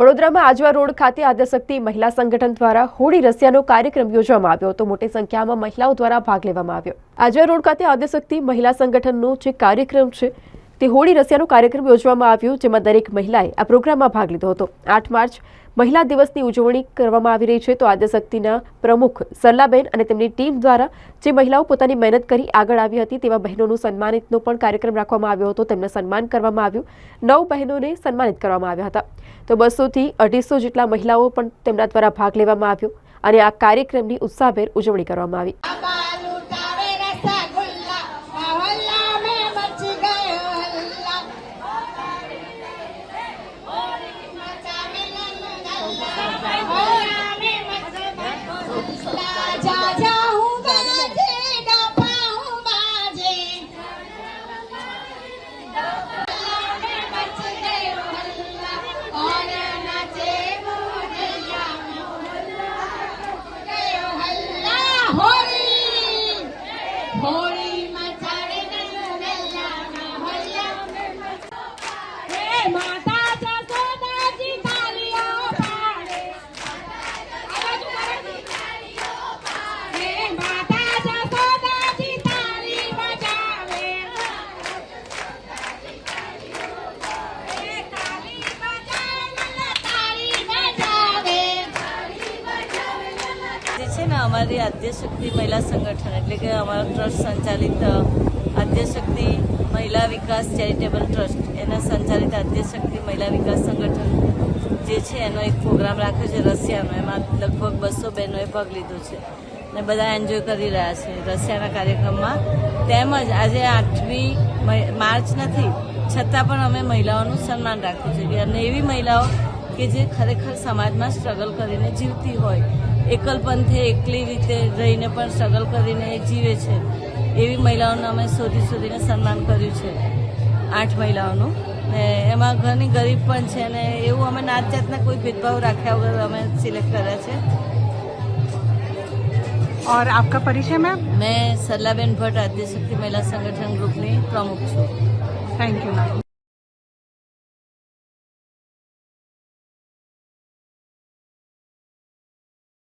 વડોદરામાં આજવા રોડ ખાતે આદ્યશક્તિ મહિલા સંગઠન દ્વારા હોળી રસિયાનો કાર્યક્રમ યોજવામાં આવ્યો હતો. મોટી સંખ્યામાં મહિલાઓ દ્વારા ભાગ લેવામાં આવ્યો. આજવા રોડ ખાતે આદ્યશક્તિ મહિલા સંગઠનનો જે કાર્યક્રમ છે તે હોળી રસિયાનો કાર્યક્રમ યોજવામાં આવ્યો, જેમાં દરેક મહિલાએ આ પ્રોગ્રામમાં ભાગ લીધો હતો. આઠ માર્ચ મહિલા દિવસની ઉજવણી કરવામાં આવી રહી છે, તો આદ્યશક્તિના પ્રમુખ સરલાબેન અને તેમની ટીમ દ્વારા જે મહિલાઓ પોતાની મહેનત કરી આગળ આવી હતી, તેવા બહેનોનું સન્માનિતનો પણ કાર્યક્રમ રાખવામાં આવ્યો હતો. તેમને સન્માન કરવામાં આવ્યું. નવ બહેનોને સન્માનિત કરવામાં આવ્યા હતા. તો બસોથી અઢીસો જેટલા મહિલાઓ પણ તેમના દ્વારા ભાગ લેવામાં આવ્યો અને આ કાર્યક્રમની ઉત્સાહભેર ઉજવણી કરવામાં આવી. Hey, Mom. અમારી આદ્યશક્તિ મહિલા સંગઠન એટલે કે અમારો ટ્રસ્ટ સંચાલિત આદ્યશક્તિ મહિલા વિકાસ ચેરિટેબલ ટ્રસ્ટ, એના સંચાલિત આદ્યશક્તિ મહિલા વિકાસ સંગઠન જે છે, એનો એક પ્રોગ્રામ રાખ્યો છે રશિયાનો. એમાં લગભગ બસો બહેનોએ ભાગ લીધો છે ને બધા એન્જોય કરી રહ્યા છે રશિયાના કાર્યક્રમમાં. તેમજ આજે આઠમી માર્ચ નથી, છતાં પણ અમે મહિલાઓનું સન્માન રાખ્યું છે અને એવી મહિલાઓ કે જે ખરેખર સમાજમાં સ્ટ્રગલ કરીને જીવતી હોય. એકલપંથે એકલી રીતે રહીને પણ સ્ટ્રગલ કરીને એ જીવે છે એવી મહિલાઓને અમે શોધી શોધીને સન્માન કર્યું છે આઠ મહિલાઓનું ને એમાં ઘણી ગરીબ પણ છે ને એવું અમે નાત જાતના કોઈ ભેદભાવ રાખ્યા વગર અમે સિલેક્ટ કર્યા છે और आपका परिचय मैम મેં સરલાબેન ભટ્ટ આદ્યશક્તિ મહિલા સંગઠન ગ્રુપની પ્રમુખ છું थैंक यू मैम